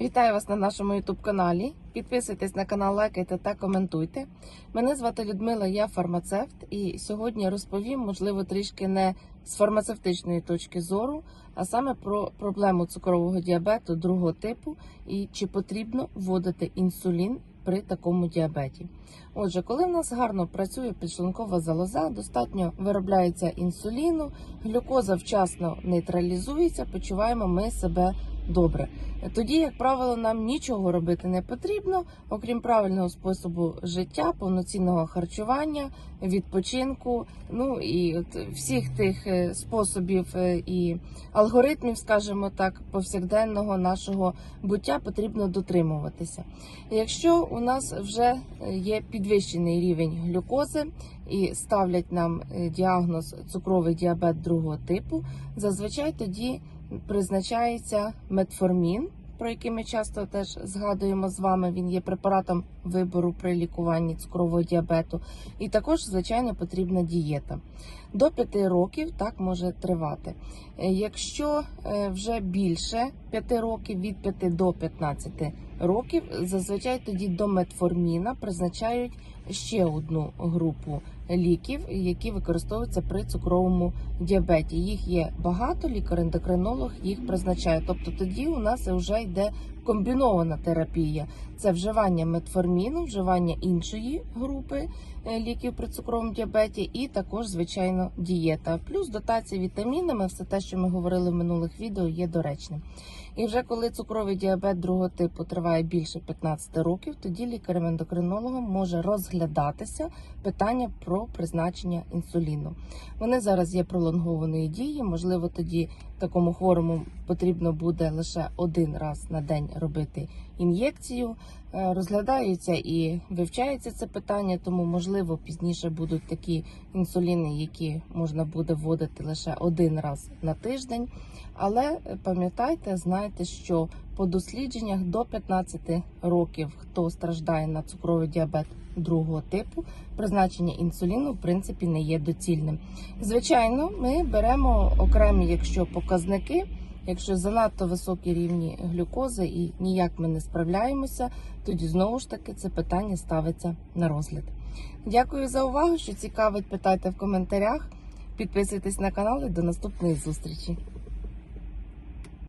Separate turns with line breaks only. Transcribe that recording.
Вітаю вас на нашому youtube каналі. Підписуйтесь на канал, лайкайте та коментуйте. Мене звати Людмила, я фармацевт, і сьогодні розповім, можливо, трішки не з фармацевтичної точки зору, а саме про проблему цукрового діабету другого типу і чи потрібно вводити інсулін при такому діабеті. Отже, коли в нас гарно працює підшлункова залоза, достатньо виробляється інсуліну, глюкоза вчасно нейтралізується, почуваємо ми себе добре. Тоді, як правило, нам нічого робити не потрібно, окрім правильного способу життя, повноцінного харчування, відпочинку, ну і от всіх тих е, способів е, і алгоритмів, скажімо так, повсякденного нашого буття потрібно дотримуватися. Якщо у нас вже е, є підвищений рівень глюкози і ставлять нам діагноз цукровий діабет другого типу, зазвичай тоді призначається метформін, про який ми часто теж згадуємо з вами. Він є препаратом вибору при лікуванні цукрового діабету. І також, звичайно, потрібна дієта. До 5 років так може тривати. Е, Якщо е, вже більше 5 років, від 5 до 15 років, зазвичай тоді до метформіна призначають ще одну групу ліків, які використовуються при цукровому діабеті. Їх є багато, лікар-ендокринолог їх призначає. Тобто тоді у нас вже йде комбінована терапія. Це вживання метформіну, вживання іншої групи е, ліків при цукровому діабеті, і також, звичайно, дієта. Плюс дотація вітамінами, все те, що ми говорили в минулих відео, є доречним. І вже коли цукровий діабет другого типу триває більше 15 років, тоді лікарем-ендокринологом може розглядатися питання про призначення інсуліну. Вони зараз є пролонгованої дії. Можливо, тоді такому хворому потрібно буде лише один раз на день робити ін'єкцію. Е, Розглядаються і вивчається це питання, тому можливо пізніше будуть такі інсуліни, які можна буде вводити лише один раз на тиждень. Але пам'ятайте, знайте, що по дослідженнях до 15 років, хто страждає на цукровий діабет другого типу, призначення інсуліну в принципі не є доцільним. Звичайно, ми беремо окремі, якщо показники. Якщо занадто високі рівні глюкози і ніяк ми не справляємося, тоді знову ж таки це питання ставиться на розгляд. Дякую за увагу. Що цікавить, питайте в коментарях. Підписуйтесь на канал і до наступної зустрічі.